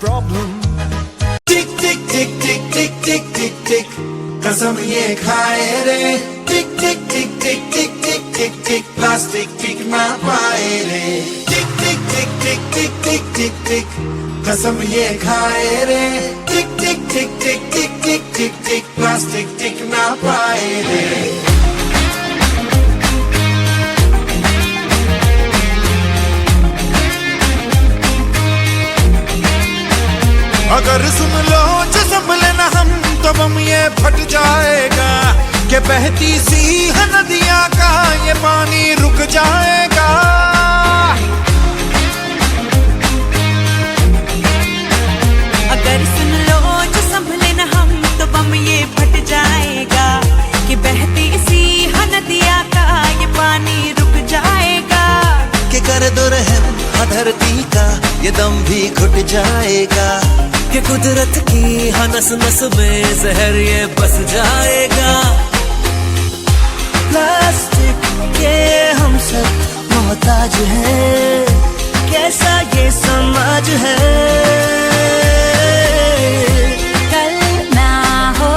problem. Tick tick tick tick tick tick tick tick. कसम ये खाए रे टिक टिक टिक टिक टिक टिक टिक टिक प्लास्टिक टिक ना पाए रे टिक टिक टिक टिक टिक टिक टिक टिक कसम ये खाए रे टिक टिक टिक टिक टिक टिक टिक टिक प्लास्टिक टिक ना पाए रे अगर सुन लो जो संभले ना हम तो बम ये फट जाएगा कि बहती सी है नदियाँ का ये पानी रुक जाएगा। अगर सुन लो जो संभले न हम तो बम ये फट जाएगा कि बहती सी है नदिया का ये पानी रुक जाएगा। कि कर दो रहम धरती का ये दम भी घुट जाएगा। कि कुदरत की हाँ नस नस में जहर ये बस जाएगा प्लास्टिक के हम सब मोहताज हैं कैसा ये समाज है कल ना हो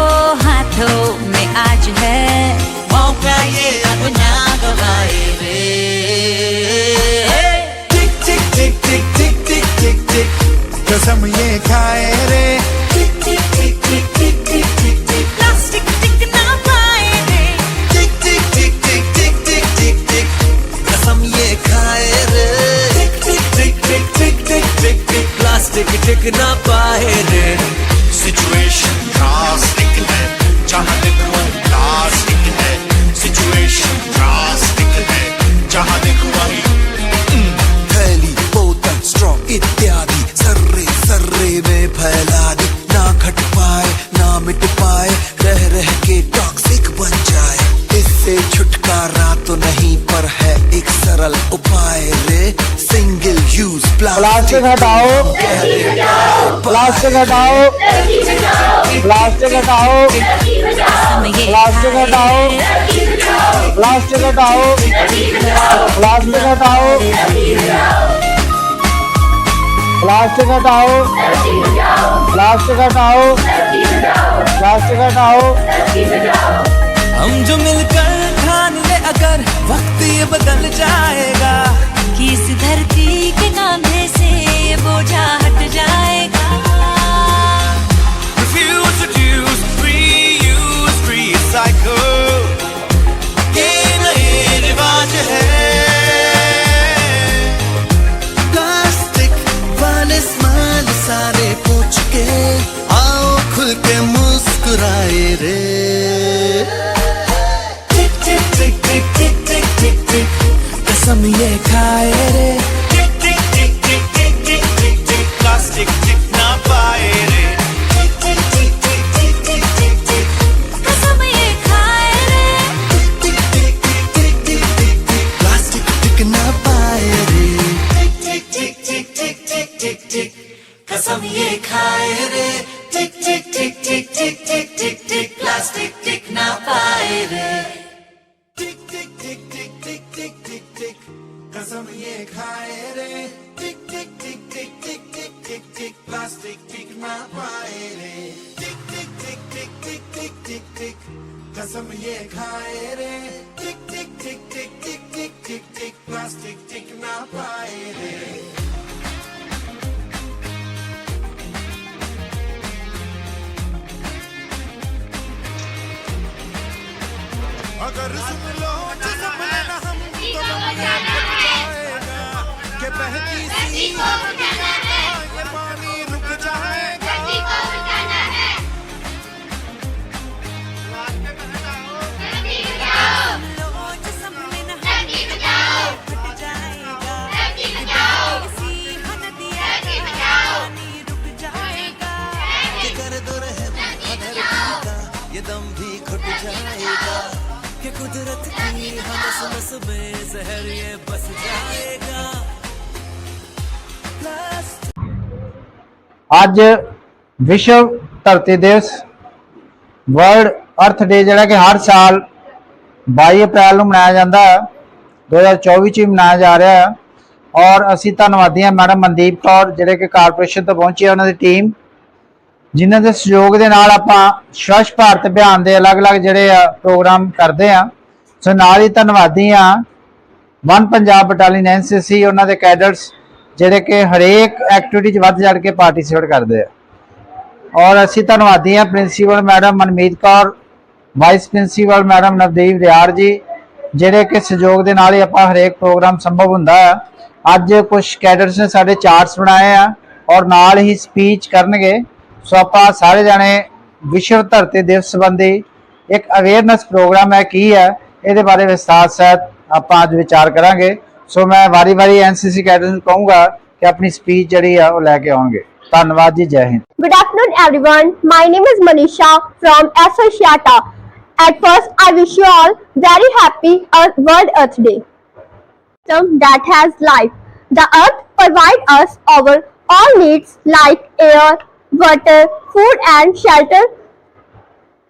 प्लास्टिक हटाओ प्लास्टिक हटाओ प्लास्टिक हटाओ प्लास्टिक हटाओ प्लास्टिक हटाओ प्लास्टिक हटाओ प्लास्टिक हटाओ प्लास्टिक हटाओ प्लास्टिक हटाओ हम जो मिलकर ठान ले अगर वक्त ये बदल जाएगा किस धरती के नामे বোঝা कसम ये खाए रे टिक टिक टिक टिक टिक टिक टिक टिक प्लास्टिक टिक ना पाए रे टिक टिक टिक टिक टिक टिक टिक टिक कसम ये खाए रे टिक टिक टिक टिक टिक टिक टिक टिक प्लास्टिक टिक ना पाए रे टिक टिक टिक टिक टिक टिक टिक टिक कसम ये खाए रे टिक टिक टिक टिक टिक टिक टिक टिक प्लास्टिक टिक ना पाए मगर सुन लो जिसम लेना हमको हम ये बचाएगा के बहती सी कुदरत की हाँ नस नस में जहर ये बस जाएगा प्लास्टिक ਅੱਜ ਵਿਸ਼ਵ ਧਰਤੀ ਦਿਵਸ ਵਰਲਡ ਅਰਥ ਡੇ ਜਿਹੜਾ ਕਿ ਹਰ ਸਾਲ 22 ਅਪ੍ਰੈਲ ਨੂੰ ਮਨਾਇਆ ਜਾਂਦਾ ਹੈ 2024 ਚ ਹੀ ਮਨਾਇਆ ਜਾ ਰਿਹਾ ਹੈ ਔਰ ਅਸੀਂ ਧੰਨਵਾਦੀ ਹਾਂ ਮੈਡਮ ਮਨਦੀਪ ਕੌਰ ਜਿਹੜੇ ਕਿ ਕਾਰਪੋਰੇਸ਼ਨ ਤੋਂ ਪਹੁੰਚੇ ਆ, ਉਹਨਾਂ ਦੀ ਟੀਮ ਜਿਨ੍ਹਾਂ ਦੇ ਸਹਿਯੋਗ ਦੇ ਨਾਲ ਆਪਾਂ ਸਵੱਛ ਭਾਰਤ ਅਭਿਆਨ ਦੇ ਅਲੱਗ-ਅਲੱਗ ਜਿਹੜੇ ਆ ਪ੍ਰੋਗਰਾਮ ਕਰਦੇ ਆ ਸੋ ਨਾਲ ਹੀ ਧੰਨਵਾਦੀ ਆ। ਵਨ ਪੰਜਾਬ ਬਟਾਲੀਅਨ ਐਨਸੀਸੀ ਉਹਨਾਂ ਦੇ ਕੈਡਟਸ ਜਿਹੜੇ ਕਿ ਹਰੇਕ ਐਕਟੀਵਿਟੀ 'ਚ ਵੱਧ ਚੜ ਕੇ ਪਾਰਟਿਸਿਪੇਟ ਕਰਦੇ ਆ। ਔਰ ਅਸੀਂ ਧੰਨਵਾਦੀ ਹਾਂ principal madam Manmeet Kaur vice principal madam Navdeep Riar ji, ਜਿਹੜੇ ਕਿ ਸਹਿਯੋਗ ਦੇ ਨਾਲ ਹੀ ਆਪਾਂ ਹਰੇਕ ਪ੍ਰੋਗਰਾਮ ਸੰਭਵ ਹੁੰਦਾ ਆ। ਅੱਜ ਕੁਝ ਕੈਡਰਸ ਨੇ ਸਾਡੇ ਚਾਰਟਸ ਬਣਾਏ ਆ ਔਰ ਨਾਲ ਹੀ ਸਪੀਚ ਕਰਨਗੇ। ਸੋ ਆਪਾਂ ਸਾਰੇ ਜਾਣੇ ਵਿਸ਼ਵ ਧਰਤੀ ਦਿਵਸ ਸੰਬੰਧੀ ਇੱਕ ਅਵੇਅਰਨੈਸ ਪ੍ਰੋਗਰਾਮ ਹੈ, ਕੀ ਹੈ? ਇਹਦੇ ਬਾਰੇ ਵਿਸਤਾਰ ਸਹਿਤ ਆਪਾਂ ਅੱਜ ਵਿਚਾਰ ਕਰਾਂਗੇ ਸੋ ਮੈਂ ਵਾਰੀ-ਵਾਰੀ ਐਨਸੀਸੀ ਕੈਡਰਸ ਨੂੰ ਕਹੂੰਗਾ ਕਿ ਆਪਣੀ ਸਪੀਚ ਜਿਹੜੀ ਆ ਉਹ ਲੈ ਕੇ ਆਉਣਗੇ ਧੰਨਵਾਦ ਜੀ ਜੈ Hind Good afternoon, everyone. My name is Manisha from Associata. At first, I wish you all very happy Earth World Earth Day. System that has life. The Earth provides us our all needs like air, water, food, and shelter.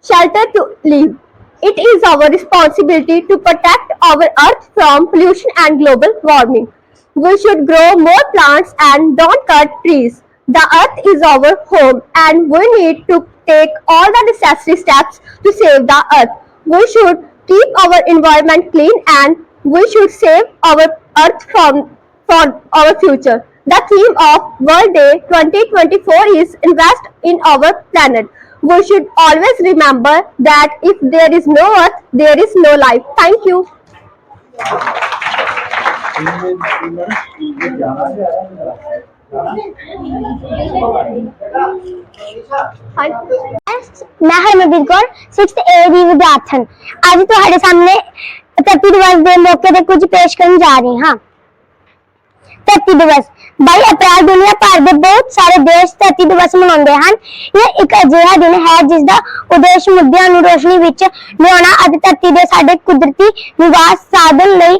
Shelter to live. It is our responsibility to protect our Earth from pollution and global warming. We should grow more plants and don't cut trees. The earth is our home and we need to take all the necessary steps to save the earth. We should keep our environment clean and we should save our earth from for our future. The theme of World Day 2024 is Invest in our planet. We should always remember that if there is no earth, there is no life. Thank you. ਮੈਂ Harmanveer Kaur 6th A ਦੀ ਵਿਦਿਆਰਥਣ ਅੱਜ ਤੁਹਾਡੇ ਸਾਹਮਣੇ ਧਰਤੀ ਦਿਵਸ ਦੇ ਮੌਕੇ ਤੇ ਕੁਝ ਪੇਸ਼ ਕਰਨ ਜਾ ਰਹੀ ਹਾਂ ਧਰਤੀ ਦਿਵਸ। 22 ਅਪ੍ਰੈਲ ਦੁਨੀਆ ਭਰ ਦੇ ਬਹੁਤ ਸਾਰੇ ਦੇਸ਼ ਧਰਤੀ ਦਿਵਸ ਮਨਾਉਂਦੇ ਹਨ। ਇਹ ਇੱਕ ਅਜਿਹਾ ਦਿਨ ਹੈ ਜਿਸ ਦਾ ਉਦੇਸ਼ ਮੁੱਦਿਆਂ ਨੂੰ ਰੋਸ਼ਨੀ ਵਿੱਚ ਲਿਆਉਣਾ ਅਤੇ ਧਰਤੀ ਦੇ ਸਾਡੇ ਕੁਦਰਤੀ ਨਿਵਾਸ ਸਾਧਨ ਲਈ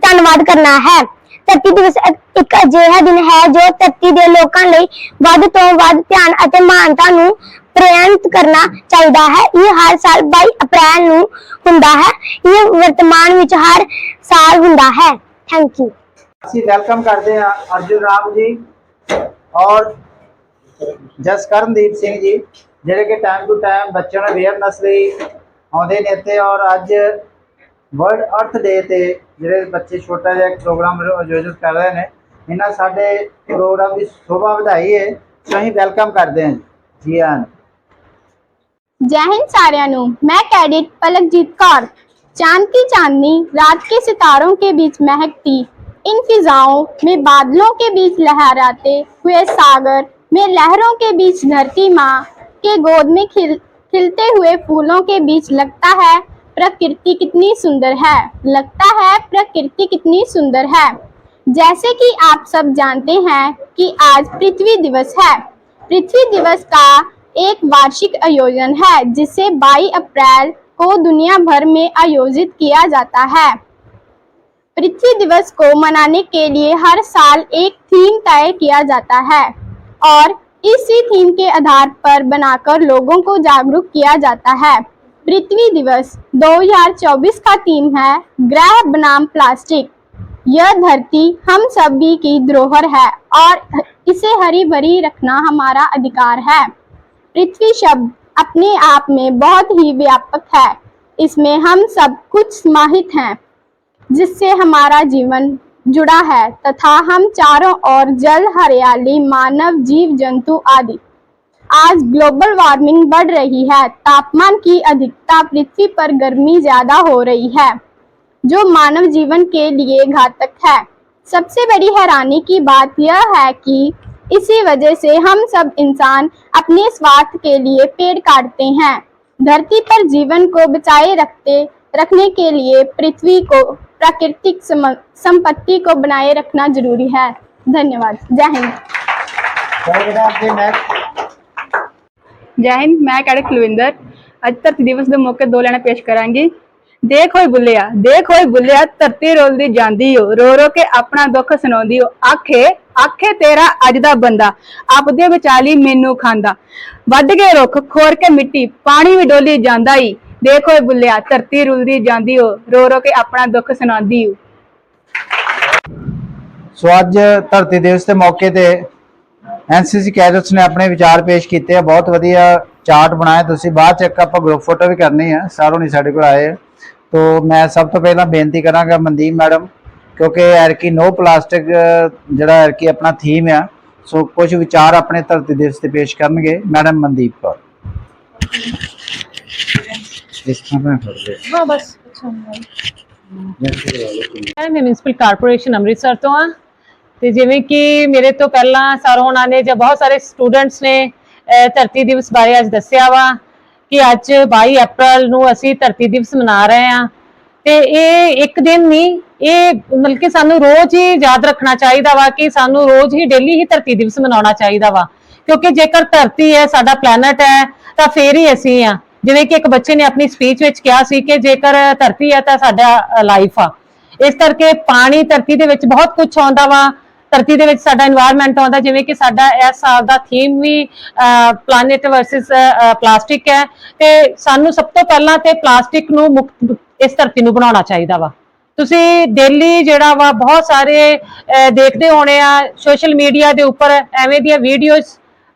ਧੰਨਵਾਦ ਕਰਨਾ ਹੈ। ਧਰਤੀ ਦਿਵਸ ਇੱਕ- ਅਜਿਹਾ ਦਿਨ ਹੈ ਜੋ ਧਰਤੀ ਦੇ ਲੋਕਾਂ ਲਈ ਵੱਧ ਤੋਂ ਵੱਧ ਧਿਆਨ ਅਤੇ ਮਾਨਤਾ ਨੂੰ ਪ੍ਰੇਰਿਤ ਕਰਨਾ ਚਾਹੀਦਾ ਹੈ। ਇਹ ਹਰ ਸਾਲ 22 ਅਪ੍ਰੈਲ ਨੂੰ ਹੁੰਦਾ ਹੈ। ਇਹ ਵਰਤਮਾਨ ਵਿੱਚ ਹਰ ਸਾਲ ਹੁੰਦਾ ਹੈ। ਥੈਂਕ ਯੂ वेलकम करते हैं अर्जुन राम जी और जसकरणदीप सिंह जी, जेडे कि टाइम टू टाइम बच्चों अवेयरनैस भी आते हैं इतने और अज वर्ल्ड अर्थ डे से जो बच्चे छोटा जि प्रोग्राम आयोजित कर रहे हैं इन्हें साढ़े प्रोग्राम की शोभा बधाई है तो अं वेलकम करते हैं जी हाँ जय हिंद सारियान, मैं कैडिट पलकजीत कौर। चाँद की चांदनी, रात के सितारों के बीच महकती। इन फिजाओं में बादलों के बीच लहराते हुए सागर में लहरों के बीच धरती माँ के गोद में खिल, खिलते हुए फूलों के बीच लगता है, प्रकृति कितनी सुंदर है। लगता है, प्रकृति कितनी सुंदर है। जैसे कि आप सब जानते हैं कि आज पृथ्वी दिवस है। पृथ्वी दिवस का एक वार्षिक आयोजन है, जिसे 22 अप्रैल को दुनिया भर में आयोजित किया जाता है। पृथ्वी दिवस को मनाने के लिए हर साल एक थीम तय किया जाता है और इसी थीम के आधार पर बनाकर लोगों को जागरूक किया जाता है। पृथ्वी दिवस 2024 का थीम है ग्रह बनाम प्लास्टिक। यह धरती हम सभी की धरोहर है और इसे हरी भरी रखना हमारा अधिकार है। पृथ्वी शब्द अपने आप में बहुत ही व्यापक है। इसमें हम सब कुछ समाहित हैं। जिससे हमारा जीवन जुड़ा है तथा हम चारों ओर जल, हरियाली, मानव, जीव, जंतु आदि। आज ग्लोबल वार्मिंग बढ़ रही है। तापमान की अधिकता पृथ्वी पर गर्मी ज़्यादा हो रही है, जो मानव जीवन के लिए घातक है। सबसे बड़ी हैरानी की बात यह है कि इसी वजह से हम सब इंसान अपने स्वार्थ के लिए पेड़ काटते हैं। धरती पर जीवन को बचाए रखते, रखने के लिए पृथ्वी को प्राकृतिक सम- संपत्ति को बनाए रखना जरूरी है धन्यवाद जय हिंद ਜੀ ਨੈਕਸਟ ਜੈ ਹਿੰਦ ਮੈਂ ਕੈਡਟ ਕੁਲਵਿੰਦਰ ਅੱਜ ਧਰਤੀ ਦਿਵਸ ਦੇ ਮੌਕੇ ਦੋ ਲੈਣਾ ਪੇਸ਼ ਕਰਾਂਗੀ ਦੇਖ ਹੋਏ ਬੁੱਲਿਆ ਦੇਖ ਹੋਏ ਬੁੱਲਿਆ ਧਰਤੀ ਰੋਲਦੀ ਜਾਂਦੀ ਓ ਰੋ ਰੋ ਕੇ ਆਪਣਾ ਦੁੱਖ ਸੁਣਾਉਂਦੀ ਓ ਆਖੇ ਆਖੇ ਤੇਰਾ ਅੱਜ ਦਾ ਬੰਦਾ ਆਪਦੇ ਵਿਚਾਲੀ ਮੈਨੂੰ ਖਾਂਦਾ ਵੱਢ ਕੇ ਰੁੱਖ ਖੋਰ ਕੇ ਮਿੱਟੀ ਪਾਣੀ ਵੀ ਡੋਲੀ ਜਾਂਦਾ ਈ ਦੇਖੋ ਹੋਏ ਬੁੱਲਿਆ, ਧਰਤੀ ਰੁਲਦੀ ਜਾਂਦੀ ਓ, ਰੋ ਰੋ ਕੇ ਆਪਣਾ ਦੁੱਖ ਸੁਣਾਉਂਦੀ ਓ। ਸੋ ਅੱਜ ਧਰਤੀ ਦਿਵਸ ਦੇ ਮੌਕੇ ਤੇ ਐਨਸੀਸੀ ਕੈਡਟਸ ਨੇ ਆਪਣੇ ਵਿਚਾਰ ਪੇਸ਼ ਕੀਤੇ ਆ, ਬਹੁਤ ਵਧੀਆ ਚਾਰਟ ਬਣਾਇਆ। ਤੁਸੀਂ ਬਾਅਦ ਚ ਇੱਕ ਆਪਾਂ ਗਰੁੱਪ ਫੋਟੋ ਵੀ ਕਰਨੀ ਆ, ਸਾਰੋਂ ਨਹੀਂ ਸਾਡੇ ਕੋਲ ਆਏ। ਤੋ ਮੈਂ ਸਭ ਤੋਂ ਪਹਿਲਾਂ ਬੇਨਤੀ ਕਰਾਂਗਾ ਮਨਦੀਪ ਮੈਡਮ, ਕਿਉਂਕਿ ਐਰਕੀ ਨੋ ਪਲਾਸਟਿਕ ਜਿਹੜਾ ਐਰਕੀ ਆਪਣਾ ਥੀਮ ਆ, ਸੋ ਕੁਝ ਵਿਚਾਰ ਆਪਣੇ ਧਰਤੀ ਦਿਵਸ ਤੇ ਪੇਸ਼ ਕਰਨਗੇ। ਮੈਡਮ ਮਨਦੀਪ ਕੌਰ। ਇਸ ਤਰ੍ਹਾਂ ਹਾਂ, ਬਸ ਮੈਂ ਮਿਊਨਿਸਪਲ ਕਾਰਪੋਰੇਸ਼ਨ ਅੰਮ੍ਰਿਤਸਰ ਤੋਂ ਆ ਤੇ ਜਿਵੇਂ ਕਿ ਮੇਰੇ ਤੋਂ ਪਹਿਲਾਂ ਸਰ ਹੋਣਾ ਨੇ ਜਾਂ ਬਹੁਤ ਸਾਰੇ ਸਟੂਡੈਂਟਸ ਨੇ ਧਰਤੀ ਦਿਵਸ ਬਾਰੇ ਅੱਜ ਦੱਸਿਆ ਵਾ ਕਿ ਅੱਜ 22 ਅਪ੍ਰੈਲ ਨੂੰ ਅਸੀਂ ਧਰਤੀ ਦਿਵਸ ਮਨਾ ਰਹੇ ਆ ਤੇ ਇਹ ਇੱਕ ਦਿਨ ਨਹੀਂ, ਇਹ ਮਤਲਬ ਕਿ ਸਾਨੂੰ ਰੋਜ਼ ਹੀ ਯਾਦ ਰੱਖਣਾ ਚਾਹੀਦਾ ਵਾ ਕਿ ਸਾਨੂੰ ਰੋਜ਼ ਹੀ ਡੇਲੀ ਹੀ ਧਰਤੀ ਦਿਵਸ ਮਨਾਉਣਾ ਚਾਹੀਦਾ ਵਾ। ਕਿਉਂਕਿ ਜੇਕਰ ਧਰਤੀ ਹੈ, ਸਾਡਾ ਪਲੈਨਟ ਹੈ, ਤਾਂ ਫੇਰ ਹੀ ਅਸੀਂ ਆ ਜਿਵੇਂ ਕਿ ਇੱਕ ਬੱਚੇ ਨੇ ਆਪਣੀ ਸਪੀਚ ਵਿੱਚ ਕਿਹਾ ਸੀ ਕਿ ਜੇਕਰ ਧਰਤੀ ਹੈ ਤਾਂ ਸਾਡਾ ਲਾਈਫ ਆ। ਇਸ ਕਰਕੇ ਪਾਣੀ ਧਰਤੀ ਦੇ ਵਿੱਚ ਬਹੁਤ ਕੁਝ ਆਉਂਦਾ ਵਾ। ਧਰਤੀ ਦੇ ਵਿੱਚ ਸਾਡਾ এনवायरमेंट ਆਉਂਦਾ, ਜਿਵੇਂ ਕਿ ਸਾਡਾ ਇਸ ਸਾਲ ਦਾ ਥੀਮ ਵੀ ਪਲੈਨਟ ਵਰਸਸ ਪਲਾਸਟਿਕ ਹੈ। ਤੇ ਸਾਨੂੰ ਸਭ ਤੋਂ ਪਹਿਲਾਂ ਤੇ ਪਲਾਸਟਿਕ ਨੂੰ ਮੁਕਤ ਇਸ ਧਰਤੀ ਨੂੰ ਬਣਾਉਣਾ ਚਾਹੀਦਾ ਵਾ। ਤੁਸੀਂ ਡੇਲੀ ਜਿਹੜਾ ਵਾ, ਬਹੁਤ ਸਾਰੇ ਦੇਖਦੇ ਹੋਣੇ ਆ ਸੋਸ਼ਲ ਮੀਡੀਆ ਦੇ ਉੱਪਰ, ਐਵੇਂ ਦੀਆਂ ਵੀਡੀਓਜ਼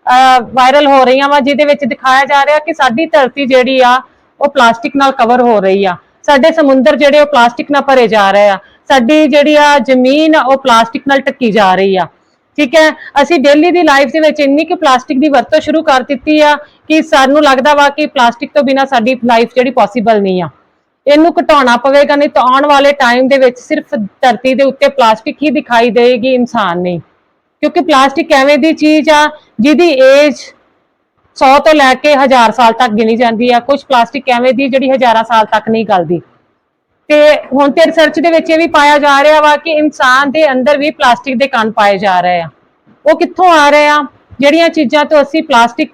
ਵਾਇਰਲ ਹੋ ਰਹੀਆਂ ਵਾ ਜਿਹਦੇ ਵਿੱਚ ਦਿਖਾਇਆ ਜਾ ਰਿਹਾ ਕਿ ਸਾਡੀ ਧਰਤੀ ਜਿਹੜੀ ਆ ਉਹ ਪਲਾਸਟਿਕ ਨਾਲ ਕਵਰ ਹੋ ਰਹੀ ਆ। ਸਾਡੇ ਸਮੁੰਦਰ ਜਿਹੜੇ ਉਹ ਪਲਾਸਟਿਕ ਨਾਲ ਭਰੇ ਜਾ ਰਹੇ ਆ। ਸਾਡੀ ਜਿਹੜੀ ਆ ਜ਼ਮੀਨ ਆ, ਉਹ ਪਲਾਸਟਿਕ ਨਾਲ ਢੱਕੀ ਜਾ ਰਹੀ ਆ। ਠੀਕ ਹੈ? ਅਸੀਂ ਡੇਲੀ ਦੀ ਲਾਈਫ ਦੇ ਵਿੱਚ ਇੰਨੀ ਕਿ ਪਲਾਸਟਿਕ ਦੀ ਵਰਤੋਂ ਸ਼ੁਰੂ ਕਰ ਦਿੱਤੀ ਆ ਕਿ ਸਾਨੂੰ ਲੱਗਦਾ ਵਾ ਕਿ ਪਲਾਸਟਿਕ ਤੋਂ ਬਿਨਾ ਸਾਡੀ ਲਾਈਫ ਜਿਹੜੀ ਪੋਸੀਬਲ ਨਹੀਂ ਆ। ਇਹਨੂੰ ਘਟਾਉਣਾ ਪਵੇਗਾ ਨਹੀਂ ਤਾਂ ਆਉਣ ਵਾਲੇ ਟਾਈਮ ਦੇ ਵਿੱਚ ਸਿਰਫ ਧਰਤੀ ਦੇ ਉੱਤੇ ਪਲਾਸਟਿਕ ਹੀ ਦਿਖਾਈ ਦੇਗੀ ਇਨਸਾਨ ਨਹੀਂ। ਕਿਉਂਕਿ ਪਲਾਸਟਿਕ ਐਵੇਂ ਦੀ ਚੀਜ਼ ਆ ਜਿਹਦੀ ਏਜ 100 ਤੋਂ ਲੈ ਕੇ 1000 ਸਾਲ ਤੱਕ ਗਿਣੀ ਜਾਂਦੀ ਆ। ਕੁਝ ਪਲਾਸਟਿਕ ਐਵੇਂ ਦੀ ਜਿਹੜੀ ਹਜ਼ਾਰਾਂ ਸਾਲ ਤੱਕ ਨਹੀਂ ਗਲਦੀ। ਤੇ ਹੁਣ ਤੇ ਰਿਸਰਚ ਦੇ ਵਿੱਚ ਇਹ ਵੀ ਪਾਇਆ ਜਾ ਰਿਹਾ ਵਾ ਕਿ ਇਨਸਾਨ ਦੇ ਅੰਦਰ ਵੀ ਪਲਾਸਟਿਕ ਦੇ ਕਣ ਪਾਏ ਜਾ ਰਹੇ ਆ। ਉਹ ਕਿੱਥੋਂ ਆ ਰਹੇ ਆ? ਜਿਹੜੀਆਂ ਚੀਜ਼ਾਂ ਤੋਂ ਅਸੀਂ ਪਲਾਸਟਿਕ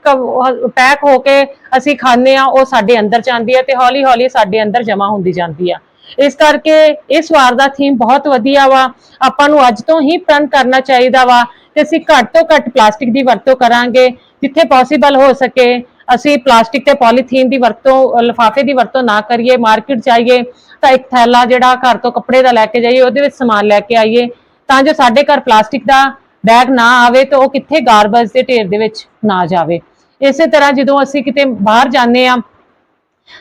ਪੈਕ ਹੋ ਕੇ ਅਸੀਂ ਖਾਂਦੇ ਆ, ਉਹ ਸਾਡੇ ਅੰਦਰ ਜਾਂਦੀ ਆ ਤੇ ਹੌਲੀ ਹੌਲੀ ਸਾਡੇ ਅੰਦਰ ਜਮਾ ਹੁੰਦੀ ਜਾਂਦੀ ਆ। ਇਸ ਕਰਕੇ ਇਹ ਸਵਾਰ ਦਾ ਥੀਮ ਬਹੁਤ ਵਧੀਆ ਵਾ। ਆਪਾਂ ਨੂੰ ਅੱਜ ਤੋਂ ਹੀ ਪ੍ਰਣ ਕਰਨਾ ਚਾਹੀਦਾ ਵਾ ਕਿ ਅਸੀਂ ਘੱਟ ਤੋਂ ਘੱਟ ਪਲਾਸਟਿਕ ਦੀ ਵਰਤੋਂ ਕਰਾਂਗੇ ਜਿੱਥੇ ਪੋਸੀਬਲ ਹੋ ਸਕੇ। ਅਸੀਂ ਪਲਾਸਟਿਕ ਤੇ ਪੋਲੀਥੀਨ ਦੀ ਵਰਤੋਂ ਲਿਫਾਫੇ ਦੀ ਵਰਤੋਂ ਨਾ ਕਰੀਏ ਮਾਰਕੀਟ ਜਾਈਏ ਤਾਂ ਇੱਕ ਥੈਲਾ ਜਿਹੜਾ ਘਰ ਤੋਂ ਕੱਪੜੇ ਦਾ ਲੈ ਕੇ ਜਾਈਏ ਉਹਦੇ ਵਿੱਚ ਸਮਾਨ ਲੈ ਕੇ ਆਈਏ। ਤਾਂ ਜੋ ਸਾਡੇ ਘਰ ਪਲਾਸਟਿਕ ਦਾ ਬੈਗ ਨਾ ਆਵੇ ਤਾਂ ਉਹ ਕਿੱਥੇ ਗਾਰਬੇਜ ਦੇ ਢੇਰ ਦੇ ਵਿੱਚ ਨਾ ਜਾਵੇ। ਇਸੇ ਤਰ੍ਹਾਂ ਜਦੋਂ ਅਸੀਂ ਕਿਤੇ ਬਾਹਰ ਜਾਂਦੇ ਆ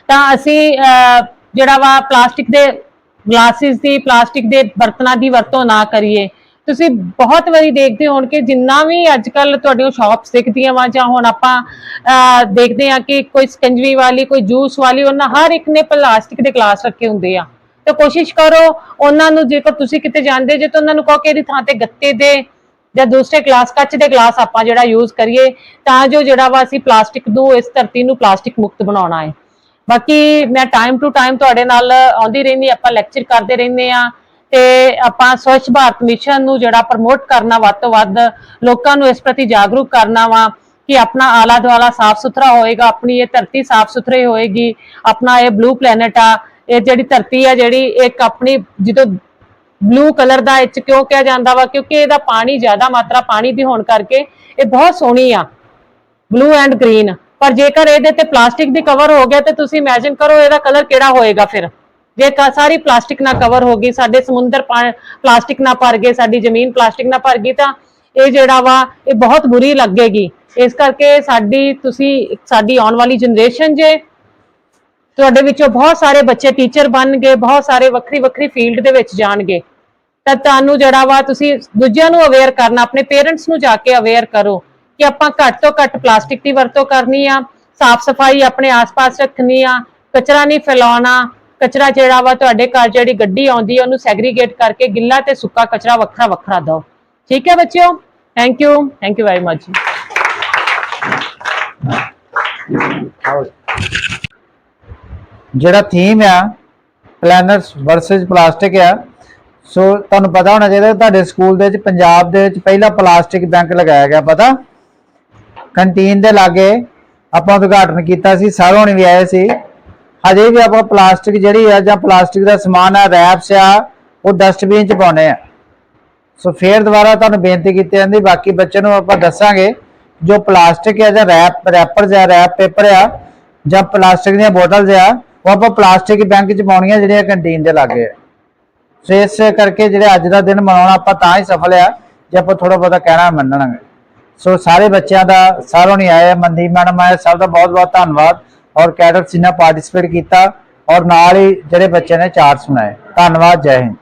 ਤਾਂ ਅਸੀਂ ਅਹ, ਜਿਹੜਾ ਵਾ ਪਲਾਸਟਿਕ ਦੇ ਗਲਾਸਿਸ ਦੀ, ਪਲਾਸਟਿਕ ਦੇ ਬਰਤਨਾਂ ਦੀ ਵਰਤੋਂ ਨਾ ਕਰੀਏ। ਤੁਸੀਂ ਬਹੁਤ ਵਾਰੀ ਦੇਖਦੇ ਹੋ ਕਿ ਜਿੰਨਾ ਵੀ ਅੱਜ ਕੱਲ ਤੁਹਾਡੇ ਸ਼ਾਪਸ ਦਿਖਦੀਆਂ ਵਾ, ਜਾਂ ਹੁਣ ਆਪਾਂ ਦੇਖਦੇ ਆ ਕਿ ਕੋਈ ਸਕੰਜਵੀ ਵਾਲੀ, ਕੋਈ ਜੂਸ ਵਾਲੀ, ਉਹਨਾਂ ਹਰ ਇੱਕ ਨੇ ਪਲਾਸਟਿਕ ਦੇ ਗਲਾਸ ਰੱਖੇ ਹੁੰਦੇ ਆ। ਤਾਂ ਕੋਸ਼ਿਸ਼ ਕਰੋ, ਉਹਨਾਂ ਨੂੰ ਜੇਕਰ ਤੁਸੀਂ ਕਿਤੇ ਜਾਂਦੇ ਜੇ, ਤਾਂ ਉਹਨਾਂ ਨੂੰ ਕਹੋ ਕਿ ਇਹਦੀ ਥਾਂ ਤੇ ਗੱਤੇ ਦੇ ਜਾਂ ਦੂਸਰੇ ਗਲਾਸ ਕੱਚ ਦੇ ਗਲਾਸ ਆਪਾਂ ਜਿਹੜਾ ਯੂਜ਼ ਕਰੀਏ, ਤਾਂ ਜੋ ਜਿਹੜਾ ਵਾ ਅਸੀਂ ਪਲਾਸਟਿਕ ਨੂੰ, ਇਸ ਧਰਤੀ ਨੂੰ ਪਲਾਸਟਿਕ ਮੁਕਤ ਬਣਾਉਣਾ ਹੈ। ਬਾਕੀ ਮੈਂ ਟਾਈਮ ਟੂ ਟਾਈਮ ਤੁਹਾਡੇ ਨਾਲ ਆਉਂਦੀ ਰਹਿੰਦੀ ਆਪਾਂ ਲੈਕਚਰ ਕਰਦੇ ਰਹਿੰਦੇ ਆ ਤੇ ਆਪਾਂ ਸਵੱਛ ਭਾਰਤ ਮਿਸ਼ਨ ਨੂੰ ਜਿਹੜਾ ਪ੍ਰਮੋਟ ਕਰਨਾ ਵੱਧ ਤੋਂ ਵੱਧ ਲੋਕਾਂ ਨੂੰ ਇਸ ਪ੍ਰਤੀ ਜਾਗਰੂਕ ਕਰਨਾ ਵਾ ਕਿ ਆਪਣਾ ਆਲਾ ਦੁਆਲਾ ਸਾਫ਼ ਸੁਥਰਾ ਹੋਏਗਾ, ਆਪਣੀ ਇਹ ਧਰਤੀ ਸਾਫ਼ ਸੁਥਰੀ ਹੋਏਗੀ, ਆਪਣਾ ਇਹ ਬਲੂ ਪਲੈਨਟ ਆ, ਇਹ ਜਿਹੜੀ ਧਰਤੀ ਆ ਜਿਹੜੀ ਇੱਕ ਆਪਣੀ ਜਦੋਂ ਬਲੂ ਕਲਰ ਦਾ ਇਹ 'ਚ ਕਿਉਂ ਕਿਹਾ ਜਾਂਦਾ ਵਾ, ਕਿਉਂਕਿ ਇਹਦਾ ਪਾਣੀ ਜ਼ਿਆਦਾ ਮਾਤਰਾ ਪਾਣੀ ਦੀ ਹੋਣ ਕਰਕੇ ਇਹ ਬਹੁਤ ਸੋਹਣੀ ਆ ਬਲੂ ਐਂਡ ਗ੍ਰੀਨ ਪਰ ਜੇਕਰ ਇਹਦੇ ਤੇ ਪਲਾਸਟਿਕ ਦੀ ਕਵਰ ਹੋ ਗਿਆ ਤੇ ਤੁਸੀਂ ਇਮੇਜਿਨ ਕਰੋ ਇਹਦਾ ਕਲਰ ਕਿਹੜਾ ਹੋਏਗਾ ਫਿਰ? ਜੇ ਕ- ਸਾਰੀ ਪਲਾਸਟਿਕ ਨਾਲ ਕਵਰ ਹੋ ਗਈ, ਸਾਡੇ ਸਮੁੰਦਰ ਪਲਾਸਟਿਕ ਨਾਲ ਭਰ ਗਏ, ਸਾਡੀ ਜ਼ਮੀਨ ਪਲਾਸਟਿਕ ਨਾਲ ਭਰ ਗਈ, ਤਾਂ ਇਹ ਜਿਹੜਾ ਵਾ, ਇਹ ਬਹੁਤ ਬੁਰੀ ਲੱਗੇਗੀ। ਇਸ ਕਰਕੇ ਸਾਡੀ, ਤੁਸੀਂ, ਸਾਡੀ ਆਉਣ ਵਾਲੀ ਜਨਰੇਸ਼ਨ ਜੇ ਤੁਹਾਡੇ ਵਿੱਚੋਂ ਬਹੁਤ ਸਾਰੇ ਬੱਚੇ ਟੀਚਰ ਬਣਨਗੇ ਬਹੁਤ ਸਾਰੇ ਵੱਖਰੀ ਵੱਖਰੀ ਫੀਲਡ ਦੇ ਵਿੱਚ ਜਾਣਗੇ, ਤਾਂ ਤੁਹਾਨੂੰ ਜਿਹੜਾ ਵਾ, ਤੁਸੀਂ ਦੂਜਿਆਂ ਨੂੰ ਅਵੇਅਰ ਕਰਨਾ, ਆਪਣੇ ਪੇਰੈਂਟਸ ਨੂੰ ਜਾ ਕੇ ਅਵੇਅਰ ਕਰੋ। ਕਿ ਆਪਾਂ ਘੱਟ ਤੋਂ ਘੱਟ ਪਲਾਸਟਿਕ ਦੀ ਵਰਤੋਂ ਕਰਨੀ ਆ, ਸਾਫ਼ ਸਫ਼ਾਈ ਆਪਣੇ ਆਸ-ਪਾਸ ਰੱਖਣੀ ਆ, ਕਚਰਾ ਨਹੀਂ ਫੈਲਾਉਣਾ, ਕਚਰਾ ਜਿਹੜਾ ਵਾ ਤੁਹਾਡੇ ਘਰ ਜਿਹੜੀ ਗੱਡੀ ਆਉਂਦੀ ਹੈ ਉਹਨੂੰ ਸੈਗਰੀਗੇਟ ਕਰਕੇ ਗਿੱਲਾ ਤੇ ਸੁੱਕਾ ਕਚਰਾ ਵੱਖਰਾ ਵੱਖਰਾ ਦਿਓ। ਠੀਕ ਹੈ ਬੱਚਿਓ? Thank you thank you very much ਜਿਹੜਾ ਥੀਮ ਆ ਪਲੈਨਟਸ ਵਰਸਸ ਪਲਾਸਟਿਕ ਆ ਸੋ ਤੁਹਾਨੂੰ ਪਤਾ ਹੋਣਾ ਚਾਹੀਦਾ, ਤੁਹਾਡੇ ਸਕੂਲ ਦੇ ਵਿੱਚ ਪੰਜਾਬ ਦੇ ਵਿੱਚ ਪਹਿਲਾ ਪਲਾਸਟਿਕ ਬੈਂਕ ਲਗਾਇਆ ਗਿਆ, ਪਤਾ? ਕੰਟੀਨ ਦੇ ਲਾਗੇ ਆਪਾਂ ਉਦਘਾਟਨ ਕੀਤਾ ਸੀ, ਸਾਰੋਂ ਨੇ ਵੀ ਆਏ ਸੀ। ਹਜੇ ਵੀ ਆਪਾਂ ਪਲਾਸਟਿਕ ਜਿਹੜੀ ਆ ਜਾਂ ਪਲਾਸਟਿਕ ਦਾ ਸਮਾਨ ਆ ਰੈਪਸ ਆ, ਉਹ ਡਸਟਬਿਨ ਚ ਪਾਉਣੇ ਆ। ਸੋ ਫੇਰ ਦੁਬਾਰਾ ਤੁਹਾਨੂੰ ਬੇਨਤੀ ਕੀਤੀ ਜਾਂਦੀ, ਬਾਕੀ ਬੱਚਿਆਂ ਨੂੰ ਆਪਾਂ ਦੱਸਾਂਗੇ ਜੋ ਪਲਾਸਟਿਕ ਆ ਜਾਂ ਰੈਪ ਰੈਪਰ ਜਾਂ ਰੈਪ ਪੇਪਰ ਆ ਜਾਂ ਪਲਾਸਟਿਕ ਦੀਆਂ ਬੋਟਲਸ ਆ ਉਹ ਆਪਾਂ ਪਲਾਸਟਿਕ ਬੈਂਕ ਚ ਪਾਉਣੀਆਂ ਜਿਹੜੀਆਂ ਕੰਟੀਨ ਦੇ ਲਾਗੇ ਆ। ਸੋ ਇਸ ਕਰਕੇ ਜਿਹੜੇ ਅੱਜ ਦਾ ਦਿਨ ਮਨਾਉਣਾ ਆਪਾਂ ਤਾਂ ਹੀ ਸਫਲ ਆ, ਜੇ ਆਪਾਂ ਥੋੜਾ ਬਹੁਤਾ ਕਹਿਣਾ ਮੰਨਣਾਂਗੇ। ਸੋ ਸਾਰੇ ਬੱਚਿਆਂ ਦਾ ਸਾਰੋਂ ਨਹੀਂ ਆਇਆ, ਮਨਦੀਪ ਮੈਡਮ ਆਏ ਸਭ ਦਾ ਬਹੁਤ ਬਹੁਤ ਧੰਨਵਾਦ ਔਰ ਕੈਡਟ ਨੇ ਪਾਰਟਿਸਿਪੇਟ ਕੀਤਾ ਔਰ ਨਾਲ ਹੀ ਜਿਹੜੇ ਬੱਚੇ ਨੇ ਚਾਰ ਸੁਣਾਏ ਧੰਨਵਾਦ, ਜੈ ਹਿੰਦ।